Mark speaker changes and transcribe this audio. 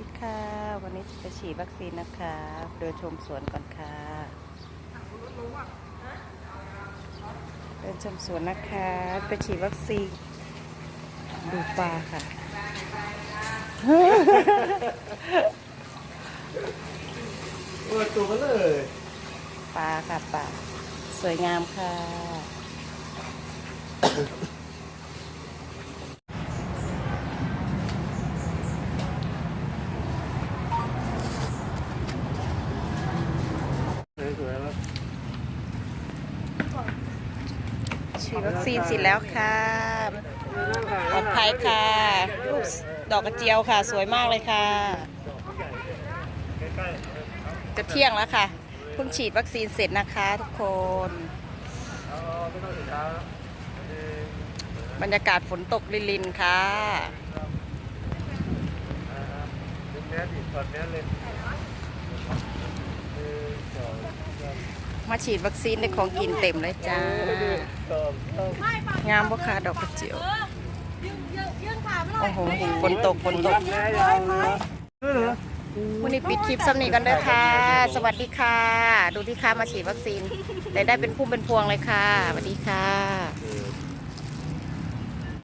Speaker 1: ดีค่ะ วันนี้จะไปฉีดวัคซีนนะคะ เดินชมสวนก่อนค่ะ เดินชมสวนนะคะ ไปฉีดวัคซีน ดูปลาค่ะ
Speaker 2: เออตัวมันเลย
Speaker 1: ปลาค่ะปลาสวยงามค่ะ
Speaker 2: สวยๆแล้ว
Speaker 1: ฉีดวัคซีนเสร็จแล้วค่ะปลอดภัยค่ะรูปดอกกระเจียวค่ะ สวยมากเลยค่ะ จะเที่ยงแล้วค่ะเพิ่งฉีดวัคซีนเสร็จนะคะทุกคน
Speaker 2: บ
Speaker 1: รรยากาศฝนตกลินๆค่ะ
Speaker 2: แมสดิถอดแมสเลย ม
Speaker 1: มาฉีดวัคซีนในของกินเต็มเลยจ้า
Speaker 2: สองสาม
Speaker 1: งามบ่ค่ะดอกกระเจียว โอ้โหฝนตกฝนตก
Speaker 2: แม่ยาวเลยเออ
Speaker 1: วันนี้ปิดคลิปสำนีกันเด้อค่ะ สวัสดีค่ะ ดูที่ค้ามาฉีดวัคซีนได้ได้เป็นพุ่มเป็นพวงเลยค่ะ สวัสดีค่ะ
Speaker 2: เออ